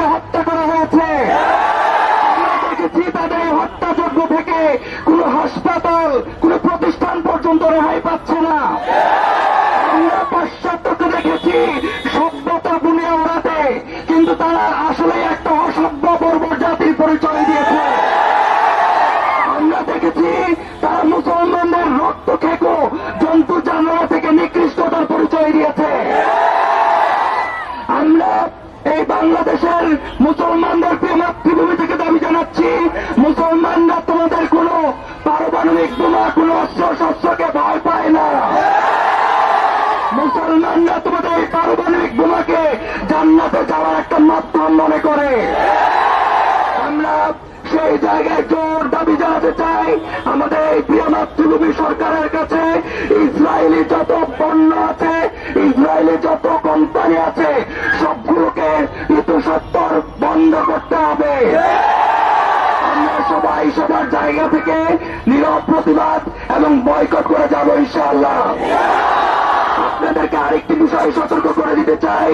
শিশুদেরকে হত্যা করা হয়েছে। হত্যাযজ্ঞ থেকে কোনো হাসপাতাল, কোনো প্রতিষ্ঠান পর্যন্ত রেহাই পাচ্ছে না। আমরা পাশ্চাত্যকে দেখেছি, সভ্যতা বুনিয়া ওড়াতে কিন্তু তারা মুসলমানদের মাতৃভূমি থেকে দাবি জানাচ্ছি, মুসলমানরা তোমাদের কোনো পারমাণবিক বোমা, কোনো অস্ত্র শস্ত্রকে ভয় পায় না। মুসলমানরা তোমাদের এই পারমাণবিক বোমাকে জান্নাতে যাওয়ার একটা মাধ্যম মনে করে। আমরা সেই জায়গায় জোর দাবি জানাতে চাই, আমাদের এই প্রিয় মাতৃভূমি সরকারের কাছে ইসরায়েলি যত পণ্য আছে, ইসরায়েলি যত কোম্পানি আছে সত্তর বন্ধ করতে হবে। আমরা সবাই সবার জায়গা থেকে নীরব প্রতিবাদ এবং বয়কট করে যাব, ইনশাআল্লাহ। আপনাদেরকে আরেকটি বিষয় সতর্ক করে দিতে চাই।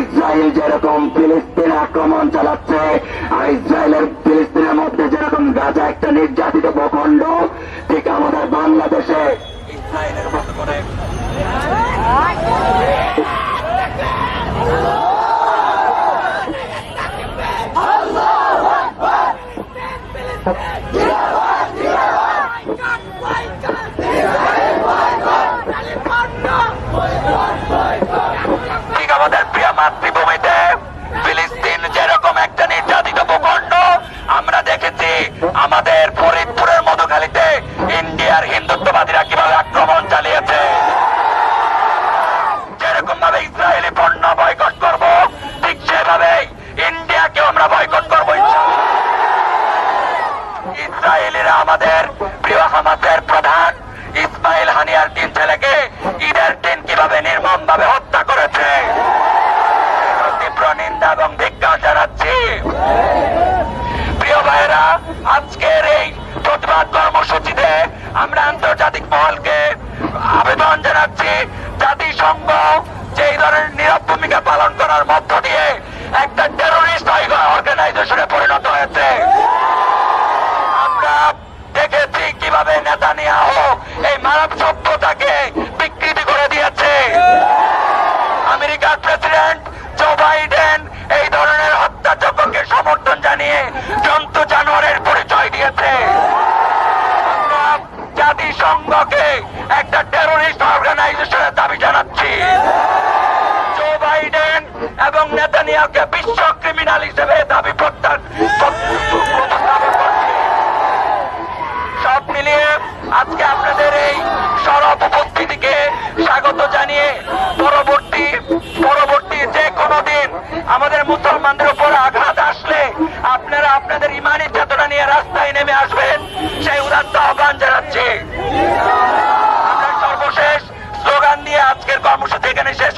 ইসরায়েল যেরকম ফিলিস্তিন আক্রমণ চালাচ্ছে, আর ইসরায়েলের ফিলিস্তিনের মধ্যে যেরকম গাজা একটা নির্যাতিত ভূখণ্ড, ঠিক আমাদের বাংলাদেশে। ইসরায়েলের মতো করে আমাদের প্রিয় মাতৃভূমিতে ফিলিস্তিন ইন্ডিয়ার হিন্দুত্ববাদীরা কীভাবে আক্রমণ চালিয়েছে। যেরকম ভাবে ইসরায়েলি পণ্য বয়কট করব, ঠিক সেভাবে ইন্ডিয়াকেও আমরা বয়কট আমাদের প্রিয় হামাসের প্রধান ইসমাইল হানিয়ার তিন ছেলেকে ঈদের দিন কীভাবে নির্মম ভাবে হত্যা করেছে? তীব্র নিন্দা এবং জানাচ্ছি। প্রিয় আজকের এই প্রতিবাদ কর্মসূচিতে আমরা আন্তর্জাতিক মহলকে আবেদন জানাচ্ছি, জাতিসংঘ যে ধরনের নীরব ভূমিকা পালন করার মধ্য দিয়ে একটা টেরোরিস্ট অর্গানাইজেশনে পরিণত হয়েছে আমরা দেখেছি কীভাবে নেতানিয়াহ এই মানব সভ্যতাকে বিকৃতি করে দিয়েছে আমেরিকার প্রেসিডেন্ট জো বাইডেন এই ধরনের হত্যাযজ্ঞকে সমর্থন জানিয়ে জন্তু জানোয়ারের পরিচয় দিয়েছে। জাতিসংঘকে একটা টেরোরিস্ট অর্গানাইজেশনের দাবি জানাচ্ছি। জো বাইডেন এবং নেতানিয়াকে বিশ্ব ক্রিমিনাল হিসেবে দাবি প্রত্যাখ্যান এখানে শেষ